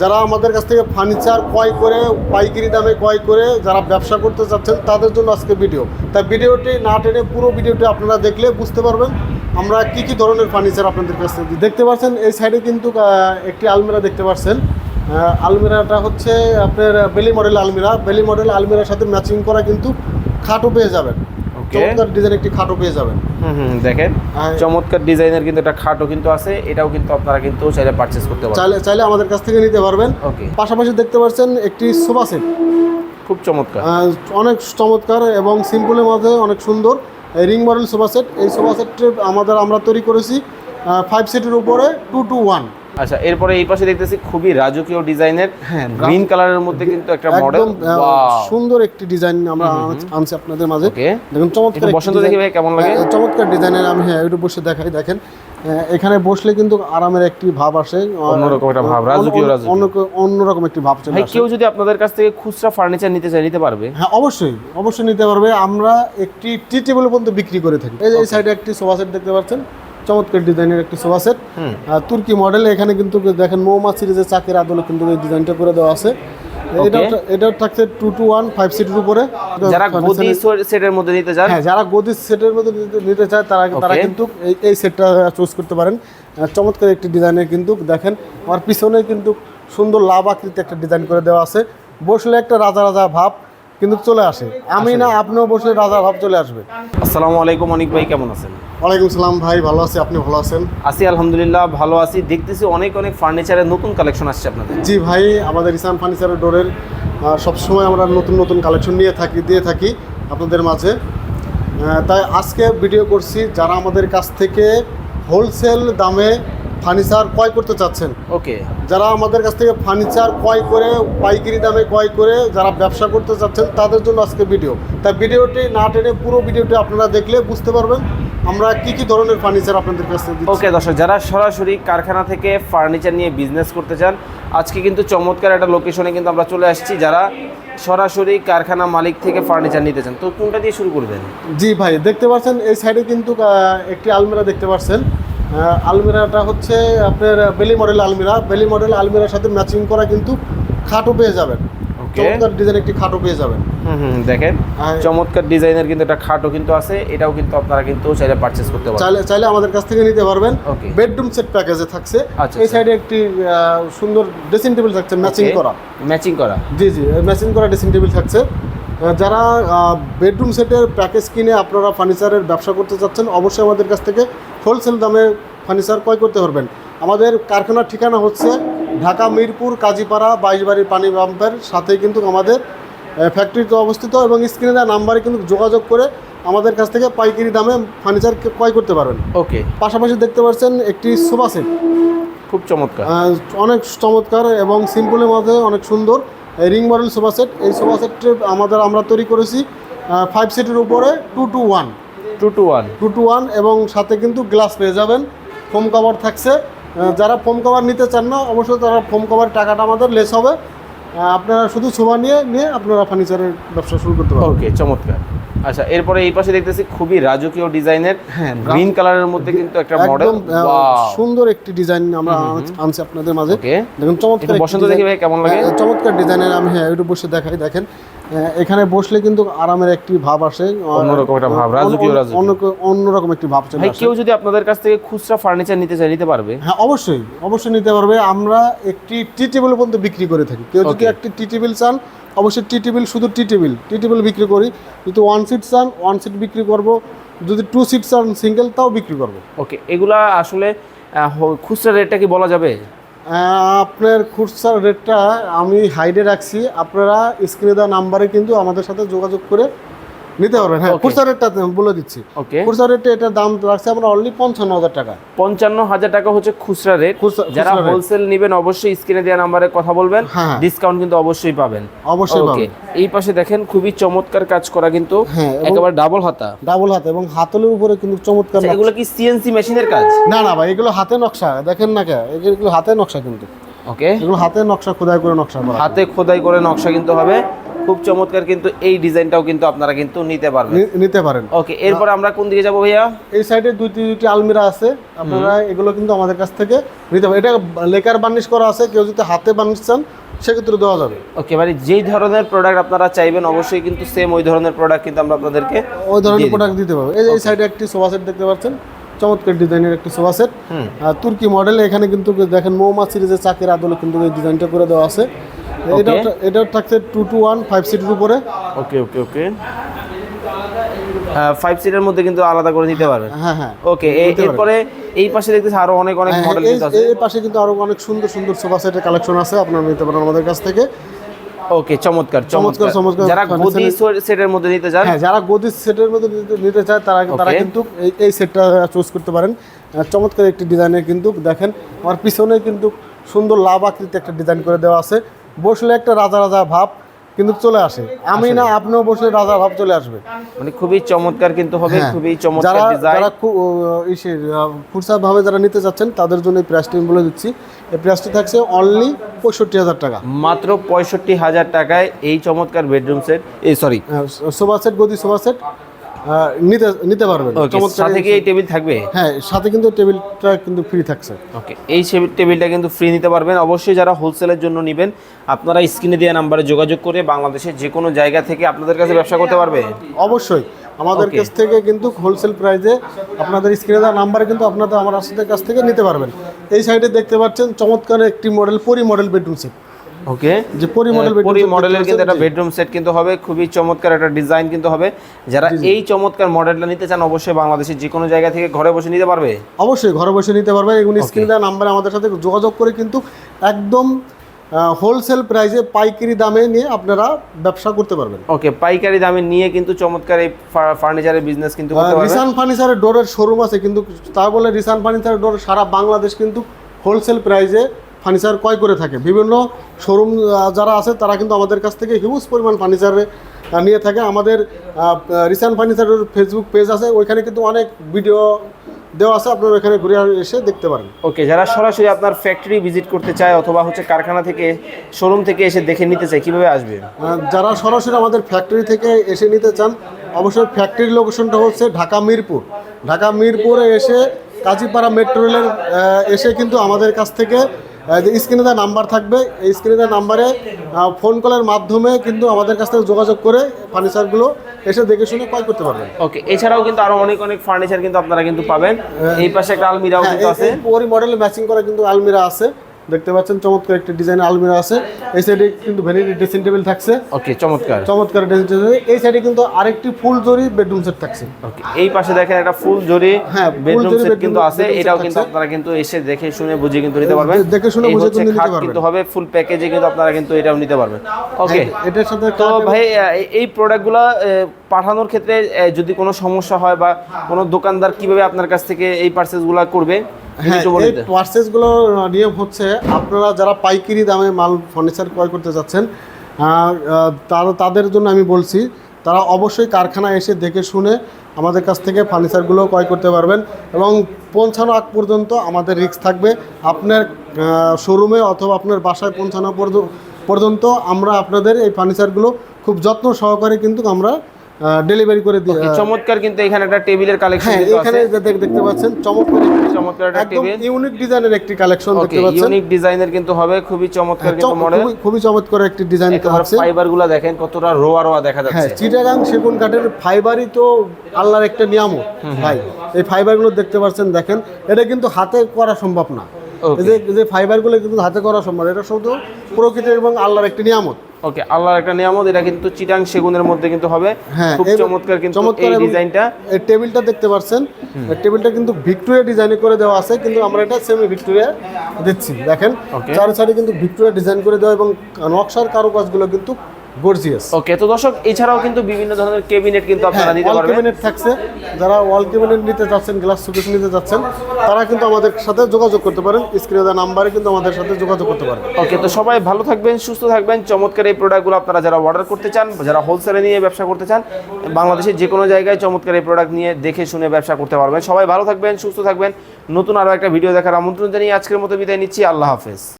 যারা আমাদের কাছ থেকে ফার্নিচার ক্রয় করে পাইকারি দামে ক্রয় করে যারা ব্যবসা করতে চাচ্ছেন তাদের জন্য আজকে ভিডিও তাই ভিডিওটি না টেনে পুরো ভিডিওটি আপনারা দেখলে বুঝতে পারবেন আমরা কি কি ধরনের ফার্নিচার আপনাদের কাছ থেকে দেখতে পাচ্ছেন এই সাইডে কিন্তু একটি আলমিরা দেখতে পাচ্ছেন। আলমিরাটা হচ্ছে আপনার বেলি মডেল আলমিরা। বেলি মডেল আলমিরার সাথে ম্যাচিং করা কিন্তু খাটও পেয়ে যাবেন। চমৎকার ডিজাইন একটি খাটও পেয়ে যাবেন। হুম দেখেন। চমৎকার ডিজাইনের কিন্তু একটা খাটও কিন্তু আছে এটাও কিন্তু আপনারা কিন্তু চাইলে পারচেস করতে পারবেন। চাইলে চাইলে আমাদের কাছ থেকে নিতে পারবেন। ওকে পাশাপাশি দেখতে পাচ্ছেন একটি সোফা সেট। খুব চমৎকার। অনেক চমৎকার এবং সিম্পলের মধ্যে অনেক সুন্দর রিং মডেল সোফা সেট। এই সোফা সেটটি আমাদের আমরা তৈরি করেছি ফাইভ সিটের উপরে টু টু ওয়ান আচ্ছা এরপরে এই পাশে দেখতেছি খুবই রাজকীয় ডিজাইনের হ্যাঁ, গ্রিন কালারের মধ্যে কিন্তু একটা মডেল সুন্দর একটি ডিজাইন আমরা আনছি আপনাদের মাঝে। দেখুন চমৎকার বসন্ত দেখি ভাই কেমন লাগে? চমৎকার ডিজাইনের আমি হ্যাঁ একটু বসে দেখাই দেখেন। এখানে বসলে কিন্তু আরামের একটি ভাব আসে। অন্যরকম একটা ভাব, রাজকীয় রাজকীয়। অন্যরকম একটি ভাব চলে আসে। কেউ যদি আপনাদের কাছ থেকে খুচরা ফার্নিচার নিতে চায় নিতে পারবে? হ্যাঁ অবশ্যই অবশ্যই নিতে পারবে। আমরা একটি টি টেবিল পর্যন্ত বিক্রি করে থাকি। এই সাইডে একটি সোফা সেট দেখতে পাচ্ছেন। চমৎকার ডিজাইনের একটি সোফা সেট। তুর্কি মডেল এখানে কিন্তু দেখেন মৌমা সিরিজের চাকের আদলে কিন্তু এই ডিজাইনটা করে দেওয়া আছে। এটা এটা থাকছে টু টু ওয়ান ফাইভ সিটের উপরে। যারা গদি সেটের মধ্যে নিতে চান? হ্যাঁ যারা গদি সেটের মধ্যে নিতে- নিতে চায় তারা তারা কিন্তু এই এই সেটটা চুজ করতে পারেন। চমৎকার একটি ডিজাইনের কিন্তু দেখেন আমার পিছনে কিন্তু সুন্দর লাভ আকৃতি একটা ডিজাইন করে দেওয়া আছে। বসলে একটা রাজা রাজা ভাব কিন্তু চলে আসে। আমি না আপনিও বসে রাজা ভাব চলে আসবে। আসসালামু আলাইকুম অনিক ভাই কেমন আছেন? ওয়ালাইকুম সালাম ভাই ভালো আছি আপনি ভালো আছেন? আছি আলহামদুলিল্লাহ ভালো আছি। দেখতেছি অনেক অনেক ফার্নিচারের নতুন কালেকশন আসছে আপনাদের। জি ভাই আমাদের ইসান ফার্নিচারের ডোরের সবসময় আমরা নতুন নতুন কালেকশন নিয়ে থাকি দিয়ে থাকি আপনাদের মাঝে। তাই আজকে ভিডিও করছি যারা আমাদের কাছ থেকে হোলসেল দামে ফার্নিচার ক্রয় করতে চাচ্ছেন। ওকে। যারা আমাদের কাছ থেকে ফার্নিচার ক্রয় করে পাইকারি দামে ক্রয় করে যারা ব্যবসা করতে চাচ্ছেন তাদের জন্য আজকে ভিডিও। তাই ভিডিওটি না টেনে পুরো ভিডিওটি আপনারা দেখলে বুঝতে পারবেন আমরা কি কি ধরনের ফার্নিচার আপনাদের কাছ ওকে দর্শক যারা সরাসরি কারখানা থেকে ফার্নিচার নিয়ে বিজনেস করতে চান আজকে কিন্তু চমৎকার একটা লোকেশনে কিন্তু আমরা চলে আসছি যারা সরাসরি কারখানা মালিক থেকে ফার্নিচার নিতে চান। তো কোনটা দিয়ে শুরু করবেন? জি ভাই দেখতে পাচ্ছেন এই সাইডে কিন্তু একটি আলমিরা দেখতে পাচ্ছেন। আলমিরাটা হচ্ছে আপনার বেলি মডেল আলমিরা। বেলি মডেল আলমিরার সাথে ম্যাচিং করা কিন্তু খাটও পেয়ে যাবেন। চমৎকার ডিজাইন একটি খাটও পেয়ে যাবেন। হুম দেখেন চমৎকার ডিজাইনের কিন্তু একটা খাটও কিন্তু আছে এটাও কিন্তু আপনারা কিন্তু চাইলে পারচেস করতে পারেন চাইলে চাইলে আমাদের কাছ থেকে নিতে পারবেন। বেডরুম সেট প্যাকেজে থাকছে। আচ্ছা, এই আচ্ছা। সাইডে একটি সুন্দর ড্রেসিং টেবিল থাকছে ম্যাচিং করা। ম্যাচিং করা। জি জি ম্যাচিং করা ড্রেসিং টেবিল থাকছে। যারা বেডরুম সেটের প্যাকেজ কিনে আপনারা ফার্নিচারের ব্যবসা করতে চাচ্ছেন অবশ্যই আমাদের কাছ থেকে হোলসেল দামে ফার্নিচার ক্রয় করতে পারবেন। আমাদের কারখানার ঠিকানা হচ্ছে ঢাকা মিরপুর কাজীপাড়া বাইশবাড়ির পানি পাম্পের সাথে কিন্তু আমাদের ফ্যাক্টরিতে অবস্থিত এবং স্ক্রিনে দেওয়া নাম্বারে কিন্তু যোগাযোগ করে আমাদের কাছ থেকে পাইকারি দামে ফার্নিচার ক্রয় করতে পারবেন। ওকে। পাশাপাশি দেখতে পাচ্ছেন একটি সোফা সেট। খুব চমৎকার। অনেক চমৎকার এবং সিম্পলের মধ্যে অনেক সুন্দর রিং মডেল সোফা সেট। এই সোফা সেটটি আমাদের আমরা তৈরি করেছি ফাইভ সিটের উপরে two two one two two one. Two two one এবং সাথে কিন্তু গ্লাস পেয়ে যাবেন। ফোম কভার থাকছে। যারা ফোম কভার নিতে চান না অবশ্যই তারা ফোম কভার টাকাটা আমাদের লেস হবে। আপনারা শুধু সোফা নিয়ে নিয়ে আপনারা ফার্নিচারের ব্যবসা শুরু করতে পারবেন। ওকে চমৎকার। আচ্ছা এরপরে এই পাশে দেখতেছি খুবই রাজকীয় ডিজাইনের হ্যাঁ, গ্রিন কালারের মধ্যে কিন্তু একটা মডেল সুন্দর একটি ডিজাইন আমরা আনছি আপনাদের মাঝে। দেখুন চমৎকার বসন্ত। দেখি ভাই কেমন লাগে? হ্যাঁ, চমৎকার ডিজাইনের আমি হ্যাঁ একটু বসে দেখাই দেখেন। এখানে বসলে কিন্তু আরামের একটি ভাব আসে। অন্যরকম একটা ভাব, রাজকীয় রাজকীয়। অন্যরকম একটি ভাব চলে ভাই কেউ যদি আপনাদের কাছ থেকে খুচরা ফার্নিচার নিতে চায় নিতে পারবে? হ্যাঁ অবশ্যই অবশ্যই নিতে পারবে। আমরা একটি টি টেবিল পর্যন্ত বিক্রি করে থাকি। কেউ যদি একটি টি টেবিল চান অবশ্যই টি টেবিল শুধু টি টেবিল টি টেবিল বিক্রি করি। যদি ওয়ান সিট চান ওয়ান সিট বিক্রি করব। যদি টু সিট চান সিঙ্গেল তাও বিক্রি করব। ওকে এগুলা আসলে খুচরা রেটটা কি বলা যাবে? আপনার খুচরা রেটটা আমি হাইডে রাখছি। আপনারা স্ক্রিনে দেওয়া নাম্বারে কিন্তু আমাদের সাথে যোগাযোগ করে নিতে পারবেন হ্যাঁ. খুচরা রেটটা বলে দিচ্ছি। ওকে খুচরা রেটে এটার দাম রাখছি আমরা অনলি পঞ্চান্ন হাজার টাকা। পঞ্চান্ন হাজার টাকা হচ্ছে খুচরা রেট। যারা হোলসেল নেবেন অবশ্যই স্ক্রিনে দেওয়া নাম্বারে কথা বলবেন। হ্যাঁ। ডিসকাউন্ট কিন্তু অবশ্যই পাবেন। অবশ্যই ওকে এই পাশে দেখেন খুবই চমৎকার কাজ করা কিন্তু হ্যাঁ, একেবারে ডাবল হাতা। ডাবল হাতা এবং হাতলের উপরে কিন্তু চমৎকার আচ্ছা, এগুলো কি সিএনসি মেশিনের কাজ? না না ভাই এগুলো হাতে নকশা দেখেন না কে এগুলো হাতে নকশা কিন্তু। ওকে এগুলো হাতে নকশা খোদাই করে নকশা করা। হাতে খোদাই করে নকশা কিন্তু হবে। খুব চমৎকার কিন্তু এই ডিজাইনটাও কিন্তু আপনারা কিন্তু নিতে পারবেন। নিতে পারেন। ওকে এরপর আমরা কোন দিকে যাব ভাইয়া? এই সাইডে দুইটি দুইটি আলমিরা আছে। আপনারা এগুলো কিন্তু আমাদের কাছ থেকে নিতে পারেন। এটা লেকার বার্নিশ করা আছে। কেউ যদি হাতে বার্নিশ চান সেক্ষেত্রে দেওয়া যাবে। ওকে মানে যেই ধরনের প্রোডাক্ট আপনারা চাইবেন অবশ্যই কিন্তু সেম ওই ধরনের প্রোডাক্ট কিন্তু আমরা আপনাদেরকে ওই ধরনের প্রোডাক্ট দিতে পারবে। এই এই সাইডে একটি সোফা সেট দেখতে পাচ্ছেন। চমৎকার ডিজাইনের একটি সোফা সেট। তুর্কি মডেল এখানে কিন্তু দেখেন মৌমা সিরিজের চাকের আদলে কিন্তু এই ডিজাইনটা করে দেওয়া আছে। এটা এটা থাকছে টু টু ওয়ান ফাইভ সিটের উপরে। ওকে ওকে ওকে ফাইভ সিটের মধ্যে কিন্তু আলাদা করে নিতে পারবেন। হ্যাঁ হ্যাঁ। ওকে। এরপরে এই পাশে দেখতেছি আরও অনেক অনেক হ্যাঁ, মডেল আছে। এই পাশে কিন্তু আরও অনেক সুন্দর সুন্দর সোফা সেটের কালেকশন আছে আপনারা নিতে পারেন আমাদের কাছ থেকে। ওকে চমৎকার চমৎকার, চমৎকার। যারা গদি সেটের মধ্যে নিতে চান। হ্যাঁ যারা গদি সেটের মধ্যে নিতে- চায় তারা তারা কিন্তু এই এই সেটটা চুজ করতে পারেন। চমৎকার একটি ডিজাইনের কিন্তু দেখেন আমার পিছনে কিন্তু সুন্দর লাভ আকৃতি একটা ডিজাইন করে দেওয়া আছে। বসলে একটা রাজা রাজা ভাব কিন্তু চলে আসে। আমি না আপনিও বসলে রাজা ভাব চলে আসবে। মানে খুবই চমৎকার কিন্তু হবে হ্যাঁ। খুবই চমৎকার ডিজাইন যারা খুব খুচরা ভাবে যারা নিতে চাচ্ছেন তাদের জন্য এই প্রাইসটি আমি বলে দিচ্ছি। এই প্রাইসটি থাকছে অনলি পঁয়ষট্টি হাজার টাকা। মাত্র পঁয়ষট্টি হাজার টাকায় এই চমৎকার বেডরুম সেট এই সরি সোফা সেট গদি সোফা সেট নিতে নিতে পারবেন। সাথে কি এই টেবিল থাকবে? হ্যাঁ সাথে কিন্তু টেবিলটা কিন্তু ফ্রি থাকছে। ওকে এই টেবিলটা কিন্তু ফ্রি নিতে পারবেন। অবশ্যই যারা হোলসেলের জন্য নেবেন আপনারা স্ক্রিনে দেওয়া নাম্বারে যোগাযোগ করে বাংলাদেশের যে কোনো জায়গা থেকে আপনাদের কাছে ব্যবসা করতে পারবে? অবশ্যই। আমাদের কাছ থেকে কিন্তু হোলসেল প্রাইসে আপনাদের স্ক্রিনে দেওয়া নাম্বারে কিন্তু আপনাদের আমার আসদের কাছ থেকে নিতে পারবেন। এই সাইডে দেখতে পাচ্ছেন চমৎকার একটি মডেল পরি মডেল বেডরুম সেট ওকে যে পরি মডেল পরি মডেলের কিন্তু একটা বেডরুম সেট কিন্তু হবে খুবই চমৎকার একটা ডিজাইন কিন্তু হবে। যারা এই চমৎকার মডেলটা নিতে চান অবশ্যই বাংলাদেশের যে কোনো জায়গা থেকে ঘরে বসে নিতে পারবে? অবশ্যই ঘরে বসে নিতে পারবেন এগুলি স্ক্রিনে দেওয়া নাম্বারে আমাদের সাথে যোগাযোগ করে কিন্তু একদম হোলসেল প্রাইসে পাইকারি দামে নিয়ে আপনারা ব্যবসা করতে পারবেন। ওকে পাইকারি দামে নিয়ে কিন্তু চমৎকার এই ফার্নিচারের বিজনেস কিন্তু করতে পারবে। রিসান ফার্নিচারের ডোরের শোরুম আছে কিন্তু তা বলে রিসান ফার্নিচারের ডোর সারা বাংলাদেশ কিন্তু হোলসেল প্রাইসে ফার্নিচার ক্রয় করে থাকে। বিভিন্ন শোরুম যারা আছে তারা কিন্তু আমাদের কাছ থেকে হিউজ পরিমাণ ফার্নিচারে নিয়ে থাকে। আমাদের রিসান ফার্নিচারের ফেসবুক পেজ আছে ওইখানে কিন্তু অনেক ভিডিও দেওয়া আছে আপনারা ওইখানে ঘুরে এসে দেখতে পারেন। ওকে যারা সরাসরি আপনার ফ্যাক্টরি ভিজিট করতে চায় অথবা হচ্ছে কারখানা থেকে শোরুম থেকে এসে দেখে নিতে চায় কীভাবে আসবে? যারা সরাসরি আমাদের ফ্যাক্টরি থেকে এসে নিতে চান অবশ্যই ফ্যাক্টরির লোকেশনটা হচ্ছে ঢাকা মিরপুর। ঢাকা মিরপুরে এসে কাজীপাড়া মেট্রো রেলের এসে কিন্তু আমাদের কাছ থেকে যে স্ক্রিনে তার নাম্বার থাকবে এই স্ক্রিনে তার নাম্বারে ফোন কলের মাধ্যমে কিন্তু আমাদের কাছ থেকে যোগাযোগ করে ফার্নিচারগুলো এসে দেখে শুনে ক্রয় করতে পারবেন। ওকে এছাড়াও কিন্তু আরও অনেক অনেক ফার্নিচার কিন্তু আপনারা কিন্তু পাবেন। এই পাশে একটা আলমিরাও হ্যাঁ কিন্তু আছে। ওই মডেলে ম্যাচিং করা কিন্তু আলমিরা আছে। দেখতে পাচ্ছেন চমৎকার একটি ডিজাইন আলমিরা আছে। এই সাইডে কিন্তু ভ্যানিটি ড্রেসিং টেবিল থাকছে। ওকে চমৎকার। চমৎকার ড্রেসিং টেবিল এই সাইডে কিন্তু আরেকটি ফুল জরি বেডরুম সেট থাকছে। ওকে এই পাশে দেখেন একটা ফুল জরি হ্যাঁ, বেডরুম সেট কিন্তু আছে। এটাও কিন্তু আপনারা কিন্তু এসে দেখে শুনে বুঝে কিন্তু নিতে পারবেন। দেখে শুনে বুঝে কিন্তু নিতে পারবেন। কিন্তু হবে ফুল প্যাকেজে কিন্তু আপনারা কিন্তু এটাও নিতে পারবেন। ওকে হ্যাঁ, এটার সাথে তো ভাই এই প্রোডাক্টগুলো পাঠানোর ক্ষেত্রে যদি কোনো সমস্যা হয় বা কোনো দোকানদার কীভাবে আপনার কাছ থেকে এই পার্সেসগুলো করবে? যদি হ্যাঁ পার্সেসগুলো নিয়ম হচ্ছে। আপনারা যারা পাইকারি দামে মাল ফার্নিচার ক্রয় করতে যাচ্ছেন তারা তাদের জন্য আমি বলছি তারা অবশ্যই কারখানায় এসে দেখে শুনে আমাদের কাছ থেকে ফার্নিচারগুলো ক্রয় করতে পারবেন এবং পৌঁছানো আগ পর্যন্ত আমাদের রিস্ক থাকবে। আপনার শোরুমে অথবা আপনার বাসায় পৌঁছানো পর্য- পর্যন্ত আমরা আপনাদের এই ফার্নিচারগুলো খুব যত্ন সহকারে কিন্তু আমরা ডেলিভারি করে Okay, চমৎকার কিন্তু এখানে একটা টেবিলের কালেকশন হ্যাঁ এখানে দেখতে পাচ্ছেন চমৎকার চমৎকার একটা টেবিল ইউনিক ডিজাইনের একটি কালেকশন দেখতে পাচ্ছেন। ইউনিক ডিজাইনের কিন্তু হবে খুবই চমৎকার কিন্তু মডেল খুবই- চমৎকার একটি ডিজাইন একেবারে আছে ফাইবারগুলা দেখেন কতটা রোয়া রোয়া দেখা হ্যাঁ যাচ্ছে চিটাগাং সেগুন কাঠের ফাইবারই তো আল্লাহর একটা নিয়ামত ভাই। এই ফাইবারগুলো দেখতে পাচ্ছেন দেখেন এটা কিন্তু হাতে করা সম্ভব না। এই যে যে ফাইবারগুলো কিন্তু হাতে করা সম্ভব এটা শুধু প্রকৃতির এবং আল্লাহর একটি নিয়ামত। ওকে আল্লাহর একটা নিয়ামত এটা কিন্তু চিটাং সেগুনের মধ্যে কিন্তু হবে। হ্যাঁ, খুব চমৎকার কিন্তু চমৎকার এই ডিজাইনটা। এই টেবিলটা দেখতে পাচ্ছেন এই টেবিলটা কিন্তু ভিক্টোরিয়া ডিজাইন করে দেওয়া আছে কিন্তু আমরা এটা সেমি ভিক্টোরিয়া দিচ্ছি। দেখেন. চারি সাইডে কিন্তু ভিক্টোরিয়া ডিজাইন করে দেওয়া এবং নকশার কারুকাজগুলো কিন্তু গর্জিয়াস। ওকে তো দর্শক এছাড়াও কিন্তু বিভিন্ন ধরনের কেবিনেট কিন্তু হ্যাঁ আপনারা নিতে পারবেন। ক্যাবিনেট থাকছে। যারা ওয়াল ক্যাবিনেট নিতে চাচ্ছেন গ্লাস শোকেস নিতে চাচ্ছেন তারা কিন্তু আমাদের সাথে যোগাযোগ করতে পারেন। স্ক্রিনে দেওয়া নাম্বারে কিন্তু আমাদের সাথে যোগাযোগ করতে পারেন। ওকে তো সবাই ভালো থাকবেন সুস্থ থাকবেন। চমৎকার এই প্রোডাক্টগুলো আপনারা যারা অর্ডার করতে চান যারা হোলসেলে নিয়ে ব্যবসা করতে চান বাংলাদেশের যে কোনো জায়গায় চমৎকার এই প্রোডাক্ট নিয়ে দেখে শুনে ব্যবসা করতে পারবেন। সবাই ভালো থাকবেন সুস্থ থাকবেন। নতুন আরও একটা ভিডিও দেখার আমন্ত্রণ জানিয়ে আজকের মতো বিদায় নিচ্ছি। আল্লাহ হাফেজ।